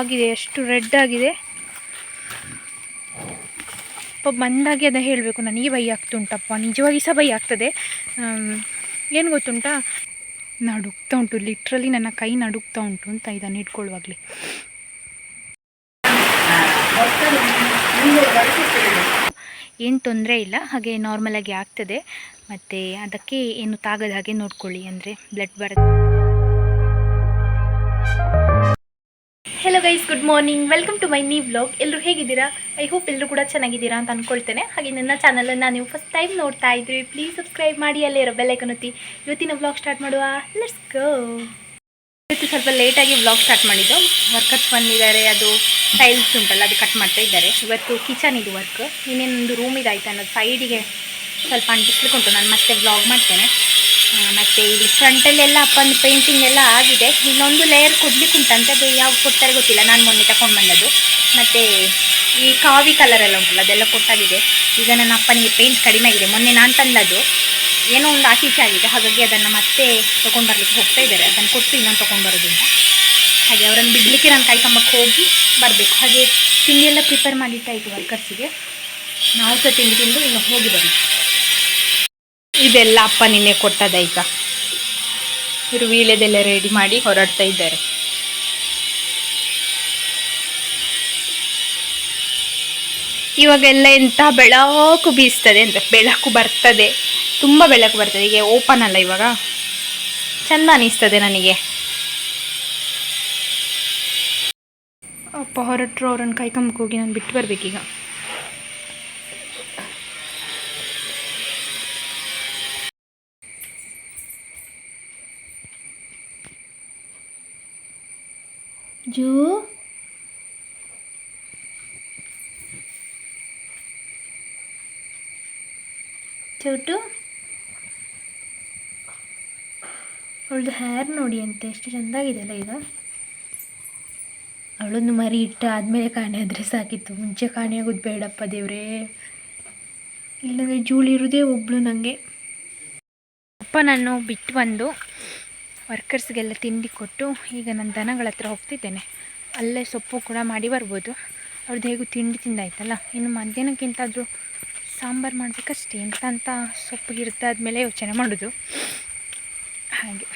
ಆಗಿದೆ, ಎಷ್ಟು ರೆಡ್ ಆಗಿದೆ. ಪಾಪ ಬಂದಾಗೆ ಅದ ಹೇಳಬೇಕು, ನನಗೆ ಭಯ ಆಗ್ತುಂಟಪ್ಪ, ನಿಜವಾಗಿ ಸಹ ಭಯ ಆಗ್ತದೆ. ಏನು ಗೊತ್ತುಂಟಾ? ನಡುಕ್ತಾ ಉಂಟು ಲಿಟ್ರಲಿ ನನ್ನ ಕೈ ನಡುಕ್ತಾ ಉಂಟು ಅಂತ ಇದನ್ನು ಇಟ್ಕೊಳ್ಳುವಾಗಲಿ ಏನು ತೊಂದರೆ ಇಲ್ಲ, ಹಾಗೆ ನಾರ್ಮಲಾಗಿ ಆಗ್ತದೆ. ಮತ್ತು ಅದಕ್ಕೆ ಏನು ತಾಗದ ಹಾಗೆ ನೋಡ್ಕೊಳ್ಳಿ ಅಂದರೆ ಬ್ಲಡ್ ಬರುತ್ತೆ. Hello guys good morning welcome to my new vlog ಎಲ್ಲರೂ ಹೇಗಿದ್ದೀರಾ? ಐ ಹೋಪ್ ಎಲ್ಲರೂ ಕೂಡ ಚೆನ್ನಾಗಿದ್ದೀರಾ ಅಂತ ಅಂದ್ಕೊಳ್ತೇನೆ ಹಾಗೆ ನನ್ನ ಚಾನಲನ್ನು ನೀವು ಫಸ್ಟ್ ಟೈಮ್ ನೋಡ್ತಾ ಇದ್ರಿ ಪ್ಲೀಸ್ ಸಬ್ಸ್ಕ್ರೈಬ್ ಮಾಡಿ, ಅಲ್ಲೇ ಇರೋ ಬೆಲ್ಲೈಕನ್ ಒತ್ತಿ. ಇವತ್ತಿನ ವ್ಲಾಗ್ ಸ್ಟಾರ್ಟ್ ಮಾಡುವ. ಲೆಟ್ಸ್ ಗೋ ಇವತ್ತು ಸ್ವಲ್ಪ ಲೇಟಾಗಿ ವ್ಲಾಗ್ ಸ್ಟಾರ್ಟ್ ಮಾಡಿದ್ದು. ವರ್ಕರ್ಸ್ ಬಂದಿದ್ದಾರೆ, ಅದು ಟೈಲ್ಸ್ ಉಂಟಲ್ಲ, ಅದು ಕಟ್ ಮಾಡ್ತಾ ಇದ್ದಾರೆ. ಇವತ್ತು ಕಿಚನ್ ಇದು ವರ್ಕ್ ಇನ್ನೇನೊಂದು ರೂಮ್ ಇದಾಯ್ತು ಅನ್ನೋದು ಸೈಡಿಗೆ ಸ್ವಲ್ಪ ಅಂಟಿಸ್ಲಿಕ್ಕೆ ನಾನು ಮತ್ತೆ ವ್ಲಾಗ್ ಮಾಡ್ತೇನೆ. ಮತ್ತೆ ಇಲ್ಲಿ ಫ್ರಂಟಲ್ಲೆಲ್ಲ ಅಪ್ಪನ ಪೇಂಟಿಂಗ್ ಎಲ್ಲ ಆಗಿದೆ. ಇನ್ನೊಂದು ಲೇಯರ್ ಕೊಡ್ಲಿಕ್ಕೆ ಉಂಟಂತೆ ಅದು ಯಾವ ಕೊಡ್ತಾರೆ ಗೊತ್ತಿಲ್ಲ. ನಾನು ಮೊನ್ನೆ ತಗೊಂಡು ಬಂದದ್ದು. ಮತ್ತು ಈ ಕಾವಿ ಕಲರ್ ಎಲ್ಲ ಉಂಟಲ್ಲ, ಅದೆಲ್ಲ ಕೊಟ್ಟಾಗಿದೆ. ಈಗ ನನ್ನ ಅಪ್ಪನಿಗೆ ಪೇಂಟ್ ಕಡಿಮೆ ಆಗಿದೆ. ಮೊನ್ನೆ ನಾನು ತಂದದ್ದು ಏನೋ ಒಂದು ಆಚೀಚೆ ಆಗಿದೆ. ಹಾಗಾಗಿ ಅದನ್ನು ಮತ್ತೆ ತೊಗೊಂಡು ಬರ್ಲಿಕ್ಕೆ ಹೋಗ್ತಾ ಇದ್ದಾರೆ. ಅದನ್ನು ಕೊಟ್ಟು ಇನ್ನೊಂದು ತೊಗೊಂಡು ಬರೋದ್ರಿಂದ ಹಾಗೆ ಅವರನ್ನು ಬಿಡಲಿಕ್ಕೆ ನಾನು ಕಾಯ್ಕೊಂಬಕ್ಕೆ ಹೋಗಿ ಬರಬೇಕು. ಹಾಗೆ ತಿಂಡಿ ಎಲ್ಲ ಪ್ರಿಪೇರ್ ಮಾಡಿಟ್ಟಾಯಿತು ವರ್ಕರ್ಸಿಗೆ ನಾವು ಸಹ ತಿಂಡಿ ತಿಂದು ಇನ್ನು ಹೋಗಿ ಬರಬೇಕು. ಇದೆಲ್ಲ ಅಪ್ಪ ನಿನ್ನೆ ಕೊಟ್ಟದೈತ ಇವರು ವೀಳ್ಯದೆಲ್ಲ ರೆಡಿ ಮಾಡಿ ಹೊರಡ್ತಾ ಇದ್ದಾರೆ. ಇವಾಗೆಲ್ಲ ಎಂಥ ಬೆಳಕು ಬೀಸ್ತದೆ ಅಂತ ಬೆಳಕು ಬರ್ತದೆ. ತುಂಬ ಬೆಳಕು ಬರ್ತದೆ. ಈಗ ಓಪನ್ ಅಲ್ಲ ಇವಾಗ. ಚೆಂದ ಅನಿಸ್ತದೆ ನನಗೆ. ಅಪ್ಪ ಹೊರಟ್ರು, ಅವ್ರನ್ನ ಕೈಕಂಬಕ್ಕೆ ಹೋಗಿ ನಾನು ಬಿಟ್ಟು ಬರ್ಬೇಕೀಗ. ಜೂ. ಚೌಟು. ಅವಳದು ಹೇರ್ ನೋಡಿ ಅಂತೆ, ಎಷ್ಟು ಚೆಂದಾಗಿದೆಯಲ್ಲ ಈಗ. ಅವಳನ್ನು ಮರಿ ಇಟ್ಟು ಆದಮೇಲೆ ಕಾಣೆ ಆದರೆ ಸಾಕಿತ್ತು. ಮುಂಚೆ ಕಾಣೆ ಆಗೋದು ಬೇಡಪ್ಪ ದೇವ್ರೇ. ಇಲ್ಲಂದರೆ ಜೂಳಿ ಇರೋದೇ ಒಬ್ಳು ನನಗೆ ಅಪ್ಪ ನಾನು ಬಿಟ್ಟು ಬಂದು ವರ್ಕರ್ಸ್ಗೆಲ್ಲ ತಿಂಡಿ ಕೊಟ್ಟು ಈಗ ನಾನು ದನಗಳ ಹತ್ರ ಹೋಗ್ತಿದ್ದೇನೆ. ಅಲ್ಲೇ ಸೊಪ್ಪು ಕೂಡ ಮಾಡಿ ಬರ್ಬೋದು. ಅವ್ರದ್ದು ಹೇಗೂ ತಿಂಡಿ ತಿಂದಾಯ್ತಲ್ಲ. ಇನ್ನು ಮಧ್ಯಾಹ್ನಕ್ಕಿಂತಾದರೂ ಸಾಂಬಾರು ಮಾಡಬೇಕಷ್ಟೇ ಎಂತ ಅಂತ ಸೊಪ್ಪು ಇರ್ತಾದ್ಮೇಲೆ ಯೋಚನೆ ಮಾಡೋದು. ಹಾಗೆ.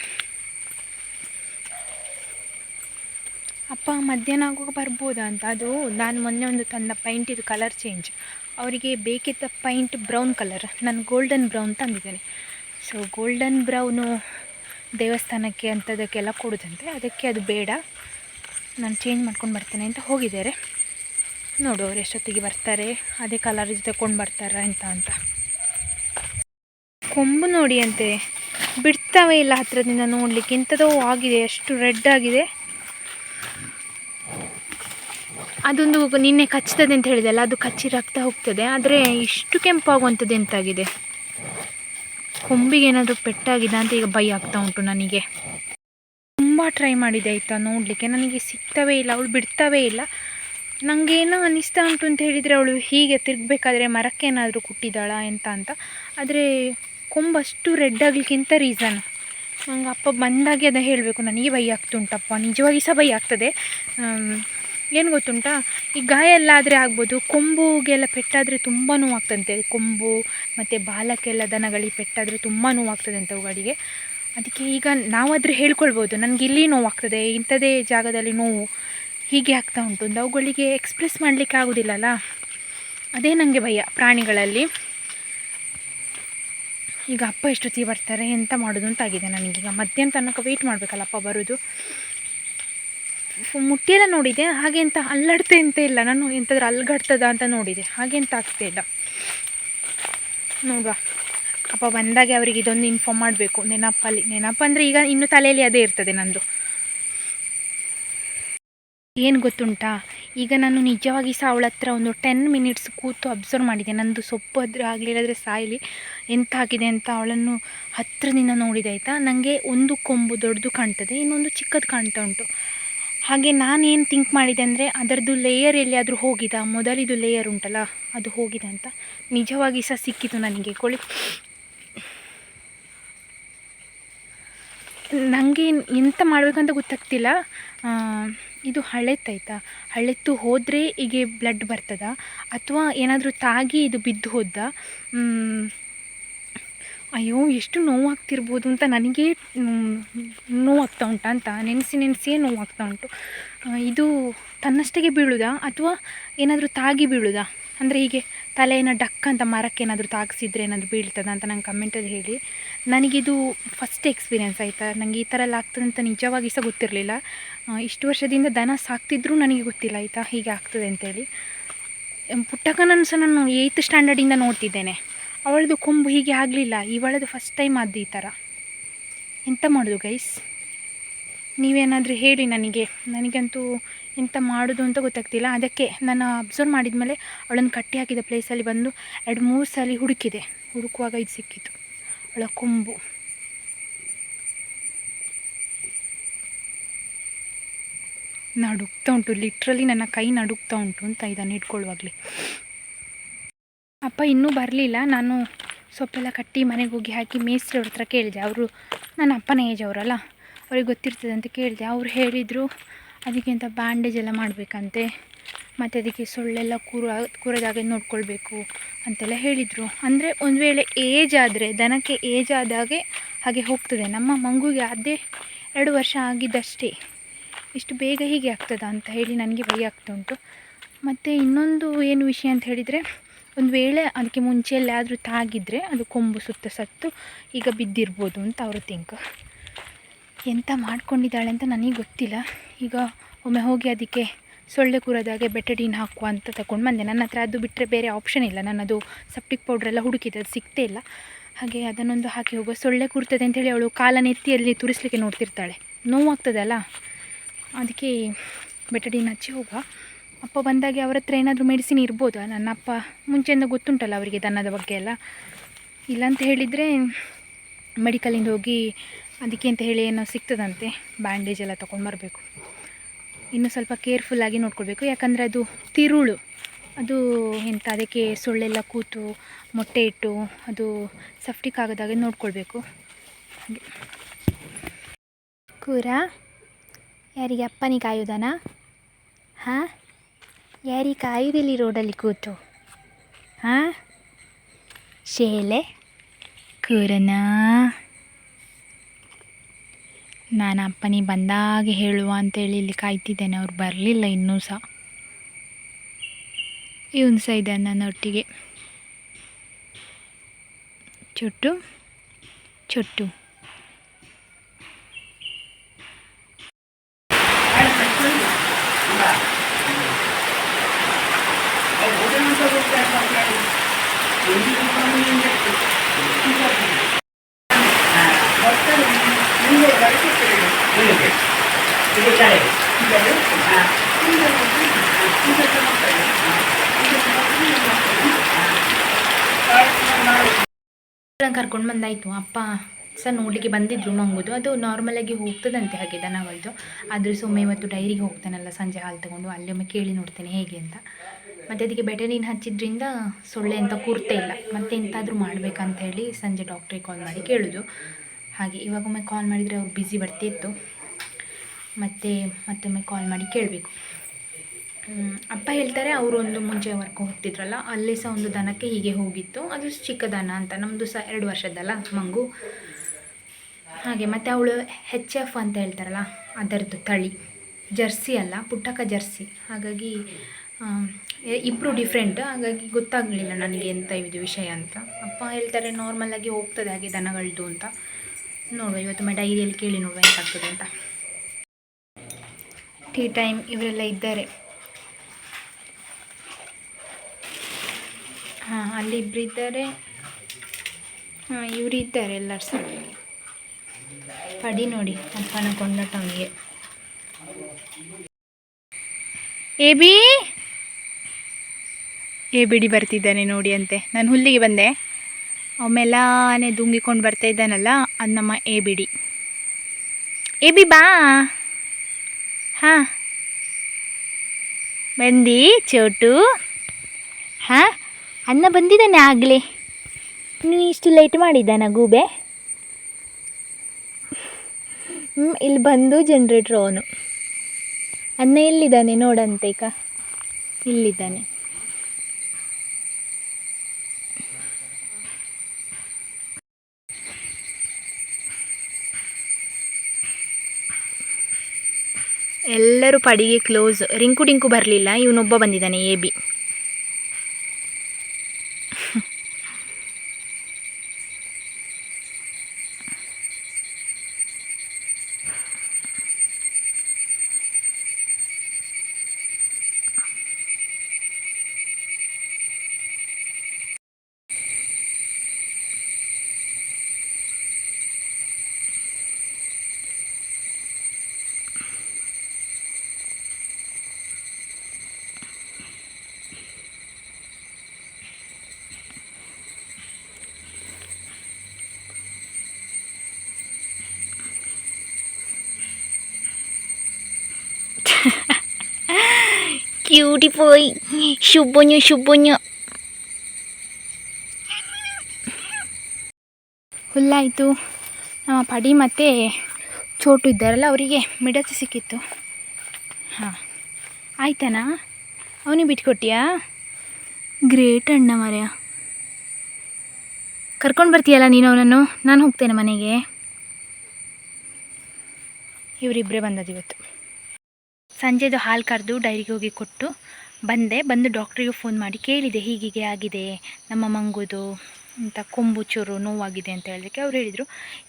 ಅಪ್ಪ, ಮಧ್ಯಾಹ್ನ ಆಗುವಾಗ ಬರ್ಬೋದಾ ಅಂತ? ಅದು ನಾನು ಮೊನ್ನೆ ಒಂದು ತಂದ ಪೈಂಟಿದು ಕಲರ್ ಚೇಂಜ್ ಅವರಿಗೆ ಬೇಕಿದ್ದ ಪೈಂಟ್ ಬ್ರೌನ್ ಕಲರ್ ನಾನು ಗೋಲ್ಡನ್ ಬ್ರೌನ್ ತಂದಿದ್ದೇನೆ. ಸೊ ಗೋಲ್ಡನ್ ಬ್ರೌನು ದೇವಸ್ಥಾನಕ್ಕೆ ಅಂಥದಕ್ಕೆಲ್ಲ ಕೊಡೋದಂತೆ. ಅದಕ್ಕೆ ಅದು ಬೇಡ. ನಾನು ಚೇಂಜ್ ಮಾಡ್ಕೊಂಡು ಬರ್ತೇನೆ ಅಂತ ಹೋಗಿದ್ದಾರೆ. ನೋಡು ಅವ್ರು ಎಷ್ಟೊತ್ತಿಗೆ ಬರ್ತಾರೆ, ಅದೇ ಕಲರ್ ಜೊತೆ ಕೊಂಡು ಬರ್ತಾರ ಅಂತ ಅಂತ. ಕೊಂಬು ನೋಡಿ ಅಂತೆ. ಬಿಡ್ತಾವೆ ಇಲ್ಲ ಹತ್ರದಿಂದ ನೋಡಲಿಕ್ಕೆ. ಇಂಥದೋ ಆಗಿದೆ, ಎಷ್ಟು ರೆಡ್ ಆಗಿದೆ. ಅದೊಂದು ನಿನ್ನೆ ಕಚ್ತದೆ ಅಂತ ಹೇಳಿದೆ ಅಲ್ಲ ಅದು ಕಚ್ಚಿ ರಕ್ತ ಹೋಗ್ತದೆ. ಆದರೆ ಇಷ್ಟು ಕೆಂಪಾಗುವಂಥದ್ದು ಎಂತಾಗಿದೆ? ಕೊಂಬಿಗೆ ಏನಾದರೂ ಪೆಟ್ಟಾಗಿದೆ ಅಂತ ಈಗ ಭಯ ಆಗ್ತಾ ಉಂಟು ನನಗೆ. ತುಂಬ ಟ್ರೈ ಮಾಡಿದೆ ಆಯಿತಾ ನೋಡಲಿಕ್ಕೆ. ನನಗೆ ಸಿಗ್ತವೇ ಇಲ್ಲ, ಅವಳು ಬಿಡ್ತವೇ ಇಲ್ಲ. ನನಗೇನೋ ಅನ್ನಿಸ್ತಾ ಉಂಟು ಅಂತ ಹೇಳಿದರೆ ಅವಳು ಹೀಗೆ ತಿರುಗಬೇಕಾದ್ರೆ ಮರಕ್ಕೇನಾದರೂ ಕುಟ್ಟಿದ್ದಾಳ ಎಂತ ಅಂತ. ಆದರೆ ಕೊಂಬಷ್ಟು ರೆಡ್ ಆಗಲಿಕ್ಕಿಂತ ರೀಸನ್ ನಂಗೆ ಅಪ್ಪ ಬಂದಾಗೆ ಅದ ಹೇಳಬೇಕು. ನನಗೆ ಭಯ ಆಗ್ತುಂಟಪ್ಪ ನಿಜವಾಗಿ ಸಹ ಭಯ ಆಗ್ತದೆ. ಏನು ಗೊತ್ತುಂಟಾ? ಈ ಗಾಯ ಎಲ್ಲ ಆದರೆ ಆಗ್ಬೋದು, ಕೊಂಬುಗೆಲ್ಲ ಪೆಟ್ಟಾದರೆ ತುಂಬ ನೋವಾಗ್ತಂತೆ. ಕೊಂಬು ಮತ್ತು ಬಾಲಕ್ಕೆಲ್ಲ ದನಗಳಿಗೆ ಪೆಟ್ಟಾದರೆ ತುಂಬ ನೋವಾಗ್ತದೆ ಅಂತ ಅವುಗಳಿಗೆ ಅದಕ್ಕೆ ಈಗ ನಾವಾದರೆ ಹೇಳ್ಕೊಳ್ಬೋದು, ನನಗೆ ಇಲ್ಲಿ ನೋವಾಗ್ತದೆ ಇಂಥದೇ ಜಾಗದಲ್ಲಿ ನೋವು ಹೀಗೆ ಆಗ್ತಾ ಉಂಟು ಅಂತ ಅವುಗಳಿಗೆ ಎಕ್ಸ್ಪ್ರೆಸ್ ಮಾಡಲಿಕ್ಕೆ ಆಗೋದಿಲ್ಲಲ್ಲ? ಅದೇ ನನಗೆ ಭಯ ಪ್ರಾಣಿಗಳಲ್ಲಿ. ಈಗ ಅಪ್ಪ ಎಷ್ಟೊತ್ತಿಗೆ ಬರ್ತಾರೆ, ಎಂತ ಮಾಡೋದು ಅಂತ ಆಗಿದೆ ನನಗೀಗ. ಮಧ್ಯಾಹ್ನ ತನಕ ವೆಯ್ಟ್ ಮಾಡಬೇಕಲ್ಲ ಅಪ್ಪ ಬರೋದು. ಮುಟ್ಟಿಯೆಲ್ಲ ನೋಡಿದೆ. ಹಾಗೆ ಅಂತ ಅಲ್ಲಾಡ್ತೆ ಅಂತ ಇಲ್ಲ. ನಾನು ಎಂತಾದ್ರೂ ಅಲ್ಗಾಡ್ತದ ಅಂತ ನೋಡಿದೆ. ಹಾಗೆ ಅಂತ ಆಗ್ತಾ ಇಲ್ಲ. ನೋಡುವ. ಅಪ್ಪ ಬಂದಾಗೆ ಅವರಿಗೆ ಇದೊಂದು ಇನ್ಫಾರ್ಮ್ ಮಾಡಬೇಕು. ನೆನಪಲ್ಲಿ. ನೆನಪಂದರೆ ಈಗ ಇನ್ನು ತಲೆಯಲ್ಲಿ ಅದೇ ಇರ್ತದೆ ನಂದು. ಏನು ಗೊತ್ತುಂಟಾ? ಈಗ ನಾನು ನಿಜವಾಗಿ ಸಹ ಅವಳ ಹತ್ರ ಒಂದು ಟೆನ್ ಮಿನಿಟ್ಸ್ ಕೂತು ಅಬ್ಸರ್ವ್ ಮಾಡಿದೆ. ನಂದು ಸೊಪ್ಪು ಅದ್ರ ಆಗಲಿಲ್ಲದ್ರೆ ಸಾಯಲಿ ಎಂತ ಆಗಿದೆ ಅಂತ ಅವಳನ್ನು ಹತ್ತಿರದಿಂದ ನೋಡಿದೆ, ಆಯಿತಾ? ನನಗೆ ಒಂದು ಕೊಂಬು ದೊಡ್ಡದು ಕಾಣ್ತದೆ, ಇನ್ನೊಂದು ಚಿಕ್ಕದು ಕಾಣ್ತಾ ಉಂಟು. ಹಾಗೆ ನಾನೇನು ಥಿಂಕ್ ಮಾಡಿದೆ ಅಂದರೆ ಅದರದ್ದು ಲೇಯರ್ ಎಲ್ಲಿಯಾದರೂ ಹೋಗಿದ ಮೊದಲಿದು ಲೇಯರ್ ಉಂಟಲ್ಲ, ಅದು ಹೋಗಿದೆ ಅಂತ. ನಿಜವಾಗಿ ಸಹ ಸಿಕ್ಕಿತು ನನಗೆ, ಕೊಳಿ. ನನಗೆ ಎಂತ ಮಾಡಬೇಕಂತ ಗೊತ್ತಾಗ್ತಿಲ್ಲ. ಇದು ಹಳೆತ್ತಾಯ್ತಾ ಹಳೆತ್ತು ಹೋದರೆ ಹೀಗೆ ಬ್ಲಡ್ ಬರ್ತದ? ಅಥವಾ ಏನಾದರೂ ತಾಗಿ ಇದು ಬಿದ್ದು ಹೋದ ಅಯ್ಯೋ, ಎಷ್ಟು ನೋವಾಗ್ತಿರ್ಬೋದು ಅಂತ ನನಗೆ ನೋವಾಗ್ತಾ ಉಂಟಾ ಅಂತ, ನೆನೆಸಿ ನೆನೆಸಿಯೇ ನೋವಾಗ್ತಾ ಉಂಟು. ಇದು ತನ್ನಷ್ಟಕ್ಕೆ ಬೀಳುವುದಾ ಅಥವಾ ಏನಾದರೂ ತಾಗಿ ಬೀಳುವುದಾ ಅಂದರೆ ಹೀಗೆ ತಲೆಯನ್ನು ಡಕ್ ಅಂತ ಮರಕ್ಕೆ ಏನಾದರೂ ತಾಗಿಸಿದ್ರೆ ಏನಾದರೂ ಬೀಳ್ತದ ಅಂತ ನಂಗೆ ಕಮೆಂಟಲ್ಲಿ ಹೇಳಿ. ನನಗಿದು ಫಸ್ಟ್ ಎಕ್ಸ್ಪೀರಿಯೆನ್ಸ್ ಆಯಿತಾ? ನನಗೆ ಈ ಥರ ಎಲ್ಲ ಆಗ್ತದೆ ಅಂತ ನಿಜವಾಗಿ ಸಹ ಗೊತ್ತಿರಲಿಲ್ಲ. ಇಷ್ಟು ವರ್ಷದಿಂದ ದನ ಸಾಕ್ತಿದ್ರೂ ನನಗೆ ಗೊತ್ತಿಲ್ಲ ಆಯಿತಾ? ಹೀಗೆ ಆಗ್ತದೆ ಅಂತೇಳಿ. ಪುಟ್ಟಕನನ್ನು ಸಹ ನಾನು ಏಯ್ತ್ ಸ್ಟ್ಯಾಂಡರ್ಡಿಂದ ನೋಡ್ತಿದ್ದೇನೆ. ಅವಳದು ಕೊಂಬು ಹೀಗೆ ಆಗಲಿಲ್ಲ. ಇವಳದು ಫಸ್ಟ್ ಟೈಮ್ ಆದ್ದು ಈ ಥರ ಎಂತ ಮಾಡೋದು ಗೈಸ್ ನೀವೇನಾದರೂ ಹೇಳಿ ನನಗೆ. ನನಗಂತೂ ಎಂತ ಮಾಡೋದು ಅಂತ ಗೊತ್ತಾಗ್ತಿಲ್ಲ. ಅದಕ್ಕೆ ನಾನು ಅಬ್ಸರ್ವ್ ಮಾಡಿದ ಮೇಲೆ ಅವಳನ್ನು ಕಟ್ಟಿ ಹಾಕಿದ ಪ್ಲೇಸಲ್ಲಿ ಬಂದು ಎರಡು ಮೂರು ಸಲ ಹುಡುಕಿದೆ. ಹುಡುಕುವಾಗ ಇದು ಸಿಕ್ಕಿತು. ಅವಳ ಕೊಂಬು. ನಡುಗ್ತಾ ಉಂಟು. ಲಿಟ್ರಲಿ ನನ್ನ ಕೈ ನಡುಗ್ತಾ ಉಂಟು ಅಂತ ಇದನ್ನು ಇಟ್ಕೊಳ್ಳುವಾಗಲೇ. ಅಪ್ಪ ಇನ್ನೂ ಬರಲಿಲ್ಲ. ನಾನು ಸೊಪ್ಪೆಲ್ಲ ಕಟ್ಟಿ ಮನೆಗೆ ಹೋಗಿ ಹಾಕಿ ಮೇಸ್ತ್ರಿ ಅವ್ರ ಹತ್ರ ಕೇಳಿದೆ. ಅವರು ನನ್ನ ಅಪ್ಪನ ಏಜ್ ಅವರಲ್ಲ, ಅವ್ರಿಗೆ ಗೊತ್ತಿರ್ತದೆ ಅಂತ ಕೇಳಿದೆ. ಅವ್ರು ಹೇಳಿದರು, ಅದಕ್ಕೆ ಬ್ಯಾಂಡೇಜ್ ಎಲ್ಲ ಮಾಡಬೇಕಂತೆ. ಮತ್ತು ಅದಕ್ಕೆ ಸೊಳ್ಳೆಲ್ಲ ಕೂರ, ಕೂರದಾಗ ನೋಡ್ಕೊಳ್ಬೇಕು ಅಂತೆಲ್ಲ ಹೇಳಿದರು. ಅಂದರೆ ಒಂದು ವೇಳೆ ಏಜ್ ಆದರೆ, ದನಕ್ಕೆ ಏಜ್ ಆದಾಗೆ ಹಾಗೆ ಹೋಗ್ತದೆ. ನಮ್ಮ ಮಂಗುಗೆ ಅದೇ ಎರಡು ವರ್ಷ ಆಗಿದ್ದಷ್ಟೇ. ಇಷ್ಟು ಬೇಗ ಹೀಗೆ ಆಗ್ತದ ಅಂತ ಹೇಳಿ ನನಗೆ ಭಯ ಆಗ್ತಾ ಉಂಟು. ಮತ್ತು ಇನ್ನೊಂದು ಏನು ವಿಷಯ ಅಂತ ಹೇಳಿದರೆ ಒಂದು ವೇಳೆ ಅದಕ್ಕೆ ಮುಂಚೆ ಎಲ್ಲಾದರೂ ತಾಗಿದ್ರೆ ಅದು ಕೊಂಬು ಸುತ್ತ ಸತ್ತು ಈಗ ಬಿದ್ದಿರ್ಬೋದು ಅಂತ ಅವರು ತಿಂಕ್ ಎಂತ ಮಾಡ್ಕೊಂಡಿದ್ದಾಳೆ ಅಂತ ನನಗೆ ಗೊತ್ತಿಲ್ಲ. ಈಗ ಒಮ್ಮೆ ಹೋಗಿ ಅದಕ್ಕೆ ಸೊಳ್ಳೆ ಕೂರೋದಾಗೆ ಬೆಟಡಿನ್ ಹಾಕುವ ಅಂತ ತಗೊಂಡು ಬಂದೆ. ನನ್ನ ಹತ್ರ ಅದು ಬಿಟ್ಟರೆ ಬೇರೆ ಆಪ್ಷನ್ ಇಲ್ಲ. ನನ್ನದು ಸಪ್ಟಿಕ್ ಪೌಡ್ರೆಲ್ಲ ಹುಡುಕಿದೆ ಅದು ಸಿಗ್ತೇ ಇಲ್ಲ. ಹಾಗೆ ಅದನ್ನೊಂದು ಹಾಕಿ ಹೋಗೋ ಸೊಳ್ಳೆ ಕೂರ್ತದೆ ಅಂತೇಳಿ ಅವಳು ಕಾಲನೆತ್ತಿಯಲ್ಲಿ ತುರಿಸ್ಲಿಕ್ಕೆ ನೋಡ್ತಿರ್ತಾಳೆ. ನೋವಾಗ್ತದಲ್ಲ? ಅದಕ್ಕೆ ಬೆಟಡಿನ್ ಹಚ್ಚಿ ಹೋಗುವ. ಅಪ್ಪ ಬಂದಾಗೆ ಅವ್ರ ಹತ್ರ ಏನಾದರೂ ಮೆಡಿಸಿನ್ ಇರ್ಬೋದಾ? ನನ್ನ ಅಪ್ಪ ಮುಂಚೆಯಿಂದ ಗೊತ್ತುಂಟಲ್ಲ ಅವರಿಗೆ ದನದ ಬಗ್ಗೆ ಎಲ್ಲ. ಇಲ್ಲಂತ ಹೇಳಿದರೆ ಮೆಡಿಕಲಿಂದ ಹೋಗಿ ಅದಕ್ಕೆ ಅಂತ ಹೇಳಿ ಏನೋ ಸಿಗ್ತದಂತೆ ಬ್ಯಾಂಡೇಜ್ ಎಲ್ಲ ತೊಗೊಂಡು ಬರಬೇಕು. ಇನ್ನು ಸ್ವಲ್ಪ ಕೇರ್ಫುಲ್ಲಾಗಿ ನೋಡ್ಕೊಳ್ಬೇಕು. ಯಾಕಂದರೆ ಅದು ತಿರುಳು. ಅದು ಎಂಥ ಅದಕ್ಕೆ ಸೊಳ್ಳೆಲ್ಲ ಕೂತು, ಮೊಟ್ಟೆ ಇಟ್ಟು ಅದು ಸಫ್ಟಿಕ್ ಆಗದಾಗೆ ನೋಡ್ಕೊಳ್ಬೇಕು. ಹಾಗೆ. ಕೂರ? ಯಾರಿಗೆ ಅಪ್ಪನಿಗೆ ಕಾಯೋದನಾ ಹಾಂ? ಯಾರಿಗೆ ಕಾಯುವುದಿಲ್ಲ ರೋಡಲ್ಲಿ ಕೂತು? ಹಾಂ? ಶೇಲೆ ಕೂರನ ನಾನು ಅಪ್ಪನಿ ಬಂದಾಗ ಹೇಳುವ ಅಂತೇಳಿ ಇಲ್ಲಿ ಕಾಯ್ತಿದ್ದೇನೆ, ಅವ್ರು ಬರಲಿಲ್ಲ ಇನ್ನೂ ಸಹ ಇವನು ಸಹ ಇದ್ದಾನೆ ನನ್ನೊಟ್ಟಿಗೆ. ಚುಟ್ಟು, ಚೊಟ್ಟು. ಕರ್ಕೊಂಡು ಬಂದಾಯಿತು. ಅಪ್ಪ ಸರ್ ನೋಡಲಿಕ್ಕೆ ಬಂದಿದ್ರು ಮಂಗುದು ಅದು ನಾರ್ಮಲಾಗಿ ಹೋಗ್ತದಂತೆ ಹಾಗೆ ದನಗಳದ್ದು ಆದರೂ ಸೊಮ್ಮೆ ಇವತ್ತು ಡೈರಿಗೆ ಹೋಗ್ತಾನಲ್ಲ, ಸಂಜೆ ಹಾಲು ತಗೊಂಡು. ಅಲ್ಲಿ ಒಮ್ಮೆ ಕೇಳಿ ನೋಡ್ತೇನೆ ಹೇಗೆ ಅಂತ. ಮತ್ತೆ ಅದಕ್ಕೆ ಬೆಟರೀನ್ ಹಚ್ಚಿದ್ರಿಂದ ಸೊಳ್ಳೆ ಅಂತ ಕೂರ್ತಾ ಇಲ್ಲ. ಮತ್ತೆ ಎಂತಾದರೂ ಮಾಡ್ಬೇಕಂತ ಹೇಳಿ ಸಂಜೆ ಡಾಕ್ಟ್ರಿಗೆ ಕಾಲ್ ಮಾಡಿ ಕೇಳೋದು. ಹಾಗೆ ಇವಾಗೊಮ್ಮೆ ಕಾಲ್ ಮಾಡಿದರೆ ಅವ್ರು ಬ್ಯುಸಿ ಬರ್ತಿತ್ತು. ಮತ್ತು ಮತ್ತೊಮ್ಮೆ ಕಾಲ್ ಮಾಡಿ ಕೇಳಬೇಕು. ಅಪ್ಪ ಹೇಳ್ತಾರೆ ಅವರು ಒಂದು ಮುಂಚೆ ವರ್ಕ್ ಹೋಗ್ತಿದ್ರಲ್ಲ, ಅಲ್ಲಿ ಸಹ ಒಂದು ದನಕ್ಕೆ ಹೀಗೆ ಹೋಗಿತ್ತು. ಅದು ಚಿಕ್ಕ ದನ ಅಂತ ನಮ್ಮದು ಸಹ ಎರಡು ವರ್ಷದ್ದಲ್ಲ, ಮಂಗು. ಹಾಗೆ ಮತ್ತು ಅವಳು ಹೆಚ್ ಎಫ್ ಅಂತ ಹೇಳ್ತಾರಲ್ಲ, ಅದರದ್ದು ತಳಿ. ಜರ್ಸಿ ಅಲ್ಲ, ಪುಟ್ಟಕ ಜರ್ಸಿ. ಹಾಗಾಗಿ ಇಬ್ಬರು ಡಿಫ್ರೆಂಟ್ ಹಾಗಾಗಿ ಗೊತ್ತಾಗಲಿಲ್ಲ ನನಗೆ ಎಂಥ ಇದು ವಿಷಯ ಅಂತ. ಅಪ್ಪ ಹೇಳ್ತಾರೆ ನಾರ್ಮಲಾಗಿ ಹೋಗ್ತದೆ ಹಾಗೆ ದನಗಳದ್ದು ಅಂತ. ನೋಡುವ ಇವತ್ತು ಮೈ ಡೈರಿಯಲ್ಲಿ ಕೇಳಿ ನೋಡುವ ಎಂತಾಗ್ತದೆ ಅಂತ. ಟೀ ಟೈಮ್ ಇವರೆಲ್ಲ ಇದ್ದಾರೆ. ಹಾಂ ಅಲ್ಲಿ ಇಬ್ಬರು ಇದ್ದಾರೆ. ಹಾಂ, ಇವರು ಇದ್ದಾರೆ ಎಲ್ಲರೂ ಸಹ. ಪಡಿ ನೋಡಿ, ಅಪ್ಪನ ಕೊಂಡಟ ಅವನಿಗೆ ಎ ಬಿ? ಎ ಬಿಡಿ ಬರ್ತಿದ್ದಾನೆ ನೋಡಿ ಅಂತೆ. ನಾನು ಹುಲ್ಲಿಗೆ ಬಂದೆ. ಅವಮೆಲ್ಲಾನೇ ದುಂಗಿಕೊಂಡು ಬರ್ತಾ ಇದ್ದಾನಲ್ಲ, ಅದು ನಮ್ಮ ಎ ಬಿಡಿ. ಎ ಬಿ ಬಾ. ಹಾಂ. ಬಂದಿ, ಚೋಟು. ಹಾಂ, ಅನ್ನ ಬಂದಿದ್ದಾನೆ ಆಗಲೇ. ನೀನು ಇಷ್ಟು ಲೇಟ್ ಮಾಡಿದ್ದಾನ ಗೂಬೆ? ಹ್ಞೂ ಇಲ್ಲಿ ಬಂದು ಜನ್ರೇಟ್ರ್ ಅವನು. ಅನ್ನ ಎಲ್ಲಿದ್ದಾನೆ? ನೋಡಂತೆ ಈಗ. ಇಲ್ಲಿದ್ದಾನೆ. ಎಲ್ಲರೂ ಪಡಿಗೆ ಕ್ಲೋಸ್ ರಿಂಕು ಡಿಂಕು ಬರಲಿಲ್ಲ. ಇವನೊಬ್ಬ ಬಂದಿದ್ದಾನೆ A B beautiful. Subonyo, subonyo. ಹುಲ್ಲಾಯಿತು ನಮ್ಮ ಪಡಿ ಮತ್ತು ಚೋಟು ಇದ್ದಾರಲ್ಲ ಅವರಿಗೆ ಮಿಡತೆ ಸಿಕ್ಕಿತ್ತು. ಹಾಂ. ಆಯ್ತಾನಾ? ಅವನಿಗೆ ಬಿಟ್ಕೊಟ್ಟಿಯಾ? ಗ್ರೇಟ್ ಅಣ್ಣ ಮರೆಯ. ಕರ್ಕೊಂಡು ಬರ್ತೀಯಲ್ಲ ನೀನು ಅವನನ್ನು? ನಾನು ಹೋಗ್ತೇನೆ ಮನೆಗೆ. ಇವರಿಬ್ಬರೇ ಬಂದದ್ದು ಇವತ್ತು. ಸಂಜೆದು ಹಾಲು ಕರೆದು ಡೈರಿಗೆ ಹೋಗಿ ಕೊಟ್ಟು ಬಂದೆ. ಬಂದು ಡಾಕ್ಟ್ರಿಗೆ ಫೋನ್ ಮಾಡಿ ಕೇಳಿದೆ, ಹೀಗೀಗೆ ಆಗಿದೆ, ನಮ್ಮ ಮಂಗುದು. ಅಂತ ಕೊಂಬು ಚೂರು ನೋವಾಗಿದೆ ಅಂತ ಹೇಳಲಿಕ್ಕೆ ಅವ್ರು ಹೇಳಿದರು.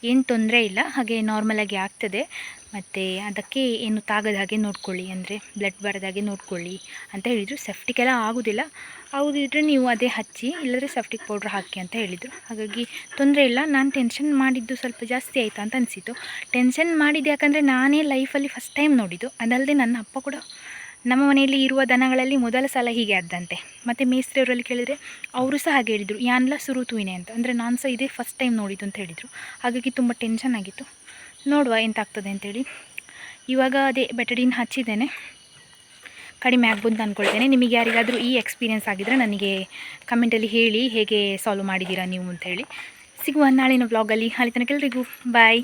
ಏನು ತೊಂದರೆ ಇಲ್ಲ, ಹಾಗೆ ನಾರ್ಮಲಾಗಿ ಆಗ್ತದೆ. ಮತ್ತು ಅದಕ್ಕೆ ಏನು ತಾಗದ ಹಾಗೆ ನೋಡ್ಕೊಳ್ಳಿ, ಅಂದರೆ ಬ್ಲಡ್ ಬರದ ಹಾಗೆ ನೋಡ್ಕೊಳ್ಳಿ ಅಂತ ಹೇಳಿದರು. ಸೆಫ್ಟಿಗೆಲ್ಲ ಆಗೋದಿಲ್ಲ. ಹೌದಿದ್ರೆ ನೀವು ಅದೇ ಹಚ್ಚಿ, ಇಲ್ಲದ್ರೆ ಸೆಫ್ಟಿಕ್ ಪೌಡ್ರ್ ಹಾಕಿ ಅಂತ ಹೇಳಿದರು. ಹಾಗಾಗಿ ತೊಂದರೆ ಇಲ್ಲ, ನಾನು ಟೆನ್ಷನ್ ಮಾಡಿದ್ದು ಸ್ವಲ್ಪ ಜಾಸ್ತಿ ಆಯಿತಾ ಅಂತ ಅನಿಸಿತು. ಟೆನ್ಷನ್ ಮಾಡಿದ್ದು ಯಾಕಂದರೆ ನಾನೇ ಲೈಫಲ್ಲಿ ಫಸ್ಟ್ ಟೈಮ್ ನೋಡಿದ್ದು. ಅದಲ್ಲದೆ ನನ್ನ ಅಪ್ಪ ಕೂಡ ನಮ್ಮ ಮನೆಯಲ್ಲಿ ಇರುವ ದನಗಳಲ್ಲಿ ಮೊದಲ ಸಲ ಹೀಗೆ ಆದಂತೆ. ಮತ್ತು ಮೇಸ್ತ್ರಿಯವರಲ್ಲಿ ಕೇಳಿದರೆ, ಅವರು ಸಹ ಹಾಗೆ ಹೇಳಿದರು. ಯಾನ್ಲ ಸುರುತುವಿನೆ ಅಂತ. ಅಂದರೆ ನಾನು ಸಹ ಇದೇ ಫಸ್ಟ್ ಟೈಮ್ ನೋಡಿದ್ದು ಅಂತ ಹೇಳಿದರು. ಹಾಗಾಗಿ ತುಂಬ ಟೆನ್ಷನ್ ಆಗಿತ್ತು. ನೋಡುವ ಎಂತಾಗ್ತದೆ ಅಂತೇಳಿ ಇವಾಗ ಅದೇ ಬೆಟಡಿನ ಹಚ್ಚಿದ್ದೇನೆ. ಕಡಿಮೆ ಆಗ್ಬೋದು ಅಂದ್ಕೊಳ್ತೇನೆ ನಿಮಗೆ ಯಾರಿಗಾದರೂ ಈ ಎಕ್ಸ್ಪೀರಿಯೆನ್ಸ್ ಆಗಿದ್ದರೆ ನನಗೆ ಕಮೆಂಟಲ್ಲಿ ಹೇಳಿ, ಹೇಗೆ ಸಾಲ್ವ್ ಮಾಡಿದ್ದೀರಾ ನೀವು ಅಂತ ಹೇಳಿ. ಸಿಗುವ ನಾಳಿನ ವ್ಲಾಗಲ್ಲಿ ಅಲ್ಲಿ. ತನಕ ಎಲ್ರಿಗೂ ಬಾಯ್